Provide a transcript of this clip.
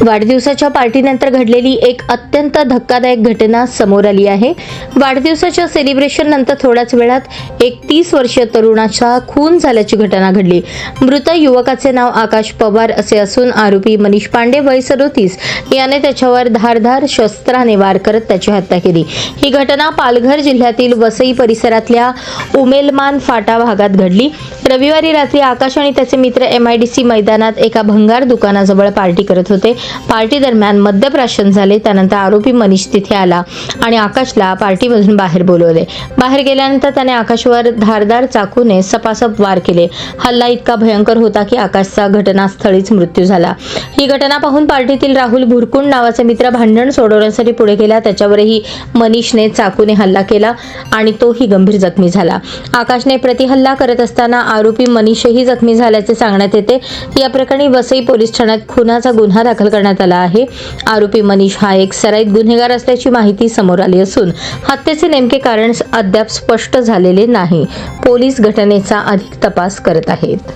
वाढदिवसाच्या पार्टीनंतर घडलेली एक अत्यंत धक्कादायक घटना समोर आली आहे. वाढदिवसाच्या सेलिब्रेशन नंतर थोड्याच वेळात एक तीस वर्षीय तरुणाचा खून झाल्याची घटना घडली. मृत युवकाचे नाव आकाश पवार असे असून आरोपी मनीष पांडे वय सदोतीस. याने त्याच्यावर धारधार शस्त्राने वार करत त्याची हत्या केली. ही घटना पालघर जिल्ह्यातील वसई परिसरातल्या उमेलमान फाटा भागात घडली. रविवारी रात्री आकाश आणि त्याचे मित्र एम आय डी सी मैदानात एका भंगार दुकानाजवळ पार्टी करत होते. पार्टी दरम्यान मद्यप्राशन झाले. त्यानंतर आरोपी मनीष तिथे आला आणि आकाशला पार्टीमधून बाहेर बोलवले. बाहेर गेल्यानंतर त्याने आकाशवर धारदार चाकूने सपासप वार केले. हल्ला इतका भयंकर होता की आकाशचा घटनास्थळीच मृत्यू झाला. ही घटना पाहून पार्टीतील राहुल भुरकुंड नावाचा मित्र भांडण सोडवण्यासाठी पुढे गेला. त्याच्यावरही मनीषने चाकूने हल्ला केला आणि तोही गंभीर जखमी झाला. आकाशने प्रतिहल्ला करत असताना आरोपी मनीषही जखमी झाल्याचे सांगण्यात येते. या प्रकरणी वसई पोलीस ठाण्यात खुनाचा गुन्हा दाखल करण्यात आला आहे. आरोपी मनीष हा एक सराईत गुन्हेगार असल्याची माहिती समोर आली असून हत्येचे नेमके कारण अद्याप स्पष्ट झालेले नाही. पोलीस घटनेचा अधिक तपास करत आहेत.